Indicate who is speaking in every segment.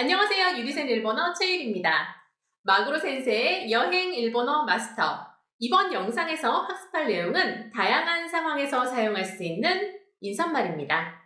Speaker 1: 안녕하세요. 유리센 일본어 최일입니다. 마구로 센세의 여행 일본어 마스터. 이번 영상에서 학습할 내용은 다양한 상황에서 사용할 수 있는 인사말입니다.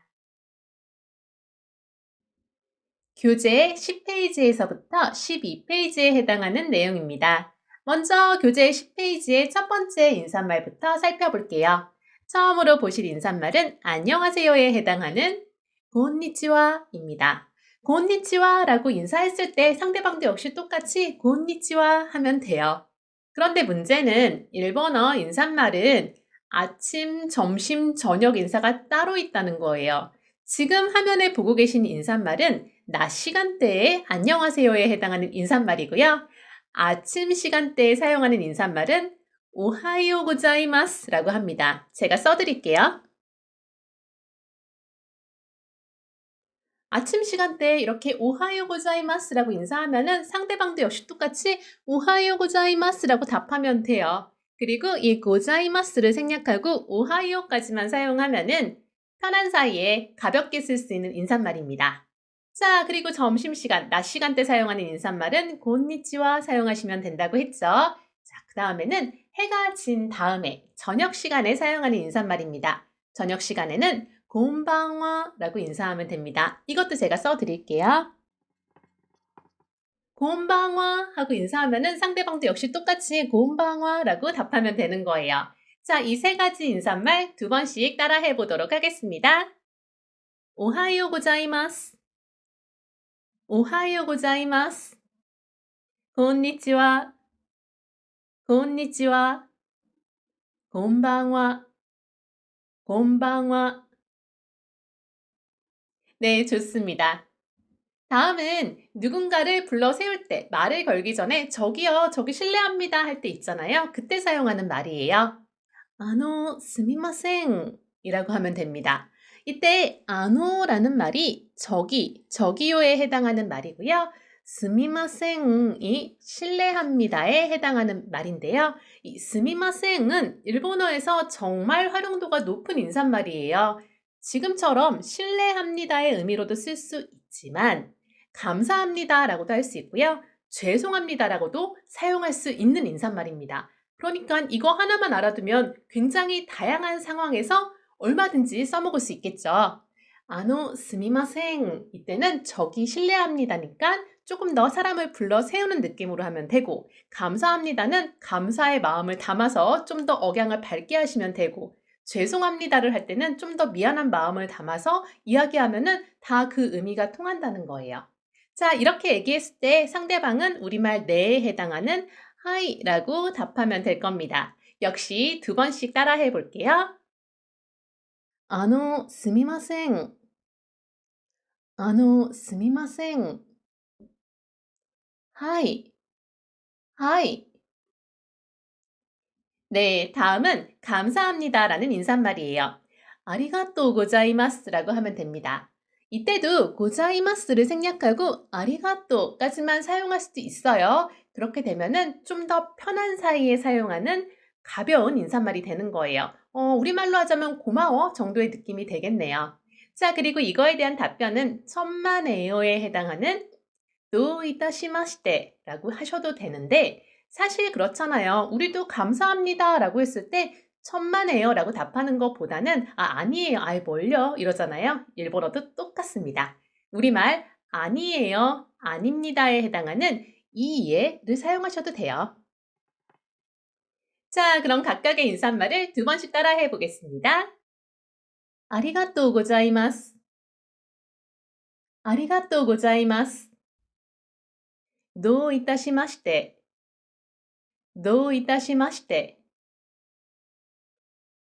Speaker 1: 교재 10페이지에서부터 12페이지에 해당하는 내용입니다. 먼저 교재 10페이지의 첫 번째 인사말부터 살펴볼게요. 처음으로 보실 인사말은 안녕하세요에 해당하는 곤니치와입니다. 곤니치와 라고 인사했을 때 상대방도 역시 똑같이 곤니치와 하면 돼요. 그런데 문제는 일본어 인사말은 아침, 점심, 저녁 인사가 따로 있다는 거예요. 지금 화면에 보고 계신 인사말은 낮 시간대에 안녕하세요에 해당하는 인사말이고요. 아침 시간대에 사용하는 인사말은 오하요 고자이마스 라고 합니다. 제가 써드릴게요. 아침 시간대에 이렇게 오하요 고자이마스라고 인사하면은 상대방도 역시 똑같이 오하요 고자이마스라고 답하면 돼요. 그리고 이 고자이마스를 생략하고 오하요까지만 사용하면은 편한 사이에 가볍게 쓸 수 있는 인사말입니다. 자, 그리고 점심시간, 낮 시간대 사용하는 인사말은 곤니치와 사용하시면 된다고 했죠. 자, 그 다음에는 해가 진 다음에 저녁 시간에 사용하는 인사말입니다. 저녁 시간에는 곤방와라고 인사하면 됩니다. 이것도 제가 써드릴게요. 곤방와 하고 인사하면은 상대방도 역시 똑같이 곤방와라고 답하면 되는 거예요. 자, 이 세 가지 인사말 두 번씩 따라 해 보도록 하겠습니다. 오하요 고자이마스 오하요 고자이마스 곤니치와 곤니치와 곤방와 곤방와 네, 좋습니다. 다음은 누군가를 불러 세울 때 말을 걸기 전에 저기요, 저기 실례합니다 할 때 있잖아요. 그때 사용하는 말이에요. 아노 스미마생 이라고 하면 됩니다. 이때 아노라는 말이 저기, 저기요에 해당하는 말이고요. 스미마생이 실례합니다에 해당하는 말인데요. 이 스미마생은 일본어에서 정말 활용도가 높은 인사말이에요. 지금처럼 신뢰합니다의 의미로도 쓸 수 있지만 감사합니다라고도 할 수 있고요. 죄송합니다라고도 사용할 수 있는 인사말입니다. 그러니까 이거 하나만 알아두면 굉장히 다양한 상황에서 얼마든지 써먹을 수 있겠죠. 아노 스미마생 이때는 저기 신뢰합니다니까 조금 더 사람을 불러 세우는 느낌으로 하면 되고 감사합니다는 감사의 마음을 담아서 좀 더 억양을 밝게 하시면 되고 죄송합니다를 할 때는 좀 더 미안한 마음을 담아서 이야기하면은 다 그 의미가 통한다는 거예요. 자, 이렇게 얘기했을 때 상대방은 우리말 네에 해당하는 하이라고 답하면 될 겁니다. 역시 두 번씩 따라 해 볼게요. 아노, 스미마생. 아노, 스미마생. 하이. 하이. 네, 다음은 감사합니다 라는 인사말이에요. 아리가또 고자이마스라고 하면 됩니다. 이때도 고자이마스를 생략하고 아리가또까지만 사용할 수도 있어요. 그렇게 되면은 좀 더 편한 사이에 사용하는 가벼운 인사말이 되는 거예요. 어, 우리말로 하자면 고마워 정도의 느낌이 되겠네요. 자, 그리고 이거에 대한 답변은 천만에요에 해당하는 도이타시마시테라고 하셔도 되는데 사실 그렇잖아요. 우리도 감사합니다 라고 했을 때 천만에요 라고 답하는 것보다는 아, 아니에요. 아이, 뭘요? 이러잖아요. 일본어도 똑같습니다. 우리말 아니에요, 아닙니다에 해당하는 이예를 사용하셔도 돼요. 자, 그럼 각각의 인사말을 두 번씩 따라해 보겠습니다. 아리가또 고자이마스 아리가또 고자이마스 도 이타시마시테 どういたしまして。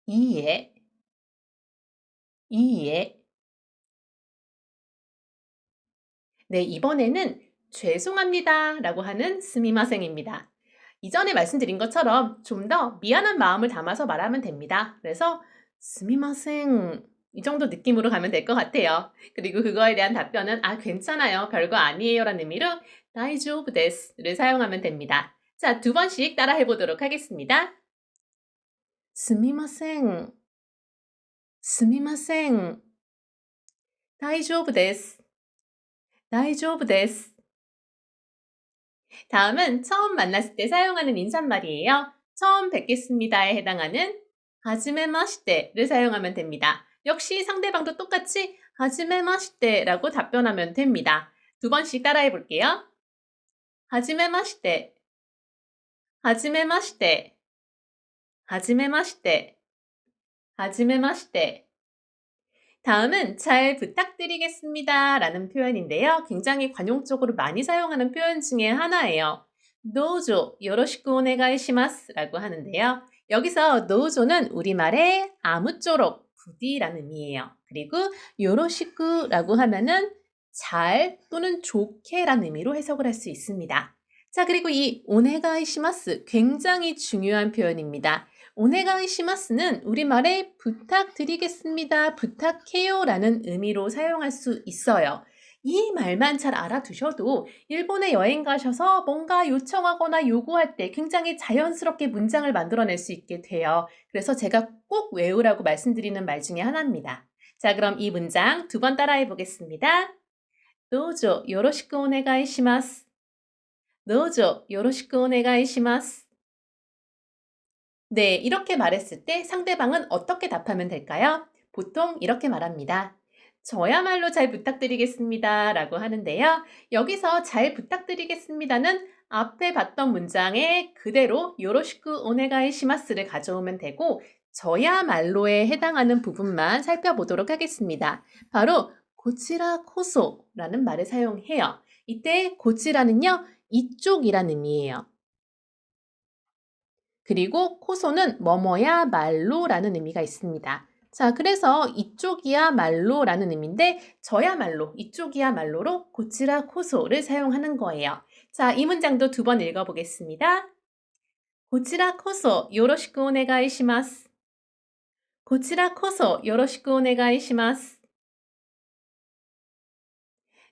Speaker 1: いいえ。いいえ。 네, 이번에는 죄송합니다 라고 하는 스미마생입니다. 이전에 말씀드린 것처럼 좀 더 미안한 마음을 담아서 말하면 됩니다. 그래서 스미마생 이 정도 느낌으로 가면 될 것 같아요. 그리고 그거에 대한 답변은 아 괜찮아요. 별거 아니에요 라는 의미로 다이조브 데스를 사용하면 됩니다. 자, 두 번씩 따라 해보도록 하겠습니다. すみません. すみません. 大丈夫です. 다이조부 데스. 다음은 처음 만났을 때 사용하는 인사말이에요. 처음 뵙겠습니다에 해당하는 하즈메마시테를 사용하면 됩니다. 역시 상대방도 똑같이 하즈메마시테라고 답변하면 됩니다. 두 번씩 따라해 볼게요. 하즈메마시테, 하즈메마시테, 하즈메마시테, 하즈메마시테. 다음은 잘 부탁드리겠습니다 라는 표현인데요. 굉장히 관용적으로 많이 사용하는 표현 중에 하나예요. 노조 요로시쿠 오네가이시마스 라고 하는데요. 여기서 노조는 우리말의 아무쪼록 부디라는 의미예요. 그리고 요로시쿠라고 하면은 잘 또는 좋게라는 의미로 해석을 할 수 있습니다. 자, 그리고 이 오네가이 시마스 굉장히 중요한 표현입니다. 오네가이 시마스는 우리말에 부탁드리겠습니다, 부탁해요 라는 의미로 사용할 수 있어요. 이 말만 잘 알아두셔도 일본에 여행 가셔서 뭔가 요청하거나 요구할 때 굉장히 자연스럽게 문장을 만들어낼 수 있게 돼요. 그래서 제가 꼭 외우라고 말씀드리는 말 중에 하나입니다. 자, 그럼 이 문장 두 번 따라해 보겠습니다. 노조 요로시쿠 오네가이 시마스. 노조 요로시쿠 오네가이시마스. 네, 이렇게 말했을 때 상대방은 어떻게 답하면 될까요? 보통 이렇게 말합니다. 저야말로 잘 부탁드리겠습니다. 라고 하는데요. 여기서 잘 부탁드리겠습니다는 앞에 봤던 문장에 그대로 요로시쿠 오네가이 시마스를 가져오면 되고 저야말로에 해당하는 부분만 살펴보도록 하겠습니다. 바로 고치라 코소라는 말을 사용해요. 이때 고치라는요, 이쪽이란 의미예요. 그리고 코소는 뭐뭐야 말로라는 의미가 있습니다. 자, 그래서 이쪽이야 말로라는 의미인데 저야말로, 이쪽이야 말로로 고치라 코소를 사용하는 거예요. 자, 이 문장도 두 번 읽어보겠습니다. 고치라 코소 요로시쿠 오네가이시마스. 고치라 코소 요로시쿠 오네가이시마스.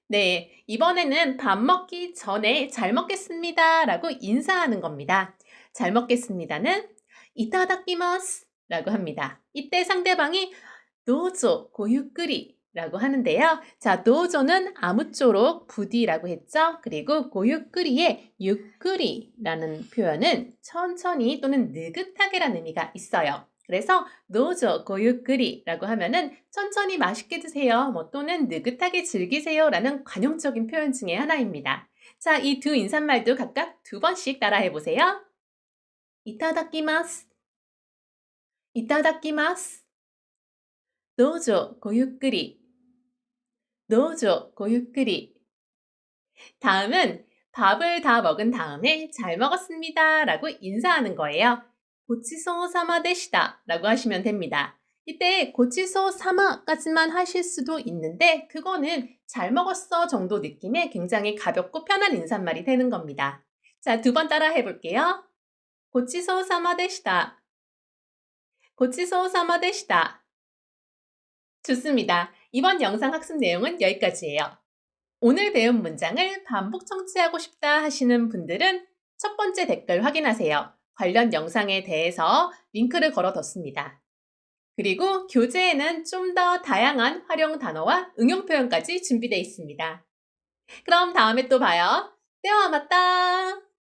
Speaker 1: 네, 이번에는 밥 먹기 전에 잘 먹겠습니다 라고 인사하는 겁니다. 잘 먹겠습니다는 이타다키마스 라고 합니다. 이때 상대방이 노조 고유끄리 라고 하는데요. 자, 노조는 아무쪼록 부디라고 했죠. 그리고 고유끄리의 유끄리라는 표현은 천천히 또는 느긋하게라는 의미가 있어요. 그래서 노조 고유끄리라고 하면은 천천히 맛있게 드세요. 뭐 또는 느긋하게 즐기세요 라는 관용적인 표현 중에 하나입니다. 자, 이 두 인사말도 각각 두 번씩 따라해 보세요. 이타다키마스. 이타다키마스. 노조 고유끄리. 노조 고유끄리. 다음은 밥을 다 먹은 다음에 잘 먹었습니다 라고 인사하는 거예요. 고치소 사마 데시다 라고 하시면 됩니다. 이때 고치소 사마까지만 하실 수도 있는데 그거는 잘 먹었어 정도 느낌의 굉장히 가볍고 편한 인사말이 되는 겁니다. 자, 두 번 따라 해볼게요. 고치소 사마 데시다. 고치소 사마 데시다. 좋습니다. 이번 영상 학습 내용은 여기까지예요. 오늘 배운 문장을 반복 청취하고 싶다 하시는 분들은 첫 번째 댓글 확인하세요. 관련 영상에 대해서 링크를 걸어뒀습니다. 그리고 교재에는 좀 더 다양한 활용 단어와 응용 표현까지 준비되어 있습니다. 그럼 다음에 또 봐요. 때와 맞다!